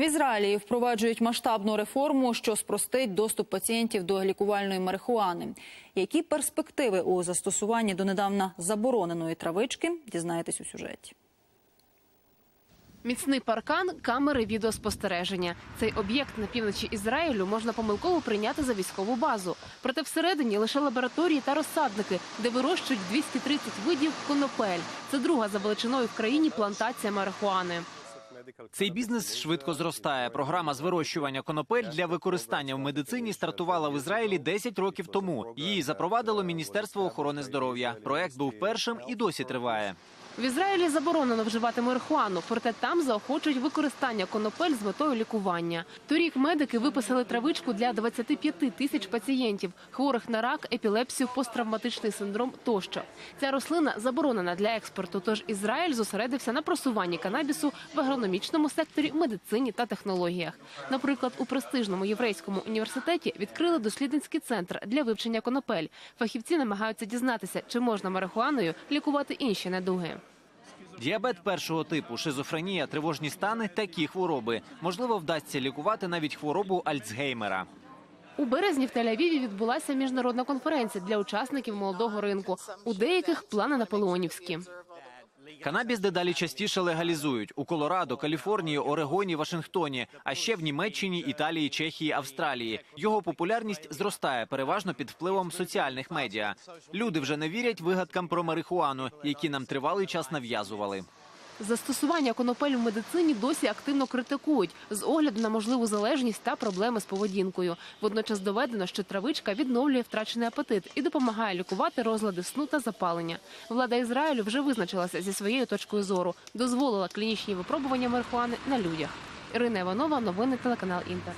В Ізраїлі впроваджують масштабну реформу, що спростить доступ пацієнтів до лікувальної марихуани. Які перспективи у застосуванні донедавна забороненої травички, дізнаєтесь у сюжеті. Міцний паркан, камери відеоспостереження. Цей об'єкт на півночі Ізраїлю можна помилково прийняти за військову базу. Проте всередині лише лабораторії та розсадники, де вирощують 230 видів конопель. Це друга за величиною в країні плантація марихуани. Цей бізнес швидко зростає. Програма з вирощування конопель для використання в медицині стартувала в Ізраїлі 10 років тому. Її запровадило Міністерство охорони здоров'я. Проект був першим і досі триває. В Ізраїлі заборонено вживати марихуану, проте там заохочують використання конопель з метою лікування. Торік медики виписали травичку для 25 тисяч пацієнтів, хворих на рак, епілепсію, посттравматичний синдром тощо. Ця рослина заборонена для експорту. Тож Ізраїль зосередився на просуванні канабісу в агрономічному секторі, медицині та технологіях. Наприклад, у престижному єврейському університеті відкрили дослідницький центр для вивчення конопель. Фахівці намагаються дізнатися, чи можна марихуаною лікувати інші недуги. Діабет першого типу, шизофренія, тривожні стани такі хвороби. Можливо, вдасться лікувати навіть хворобу Альцгеймера. У березні в Тель-Авіві відбулася міжнародна конференція для учасників молодого ринку. У деяких плани наполеонівські. Канабіс дедалі частіше легалізують у Колорадо, Каліфорнії, Орегоні, Вашингтоні, а ще в Німеччині, Італії, Чехії, Австралії. Його популярність зростає переважно під впливом соціальних медіа. Люди вже не вірять вигадкам про марихуану, які нам тривалий час нав'язували. Застосування конопель в медицині досі активно критикують з огляду на можливу залежність та проблеми з поведінкою. Водночас доведено, що травичка відновлює втрачений апетит і допомагає лікувати розлади сну та запалення. Влада Ізраїлю вже визначилася зі своєю точкою зору, дозволила клінічні випробування марихуани на людях. Ірина Іванова, новини телеканал Інтер.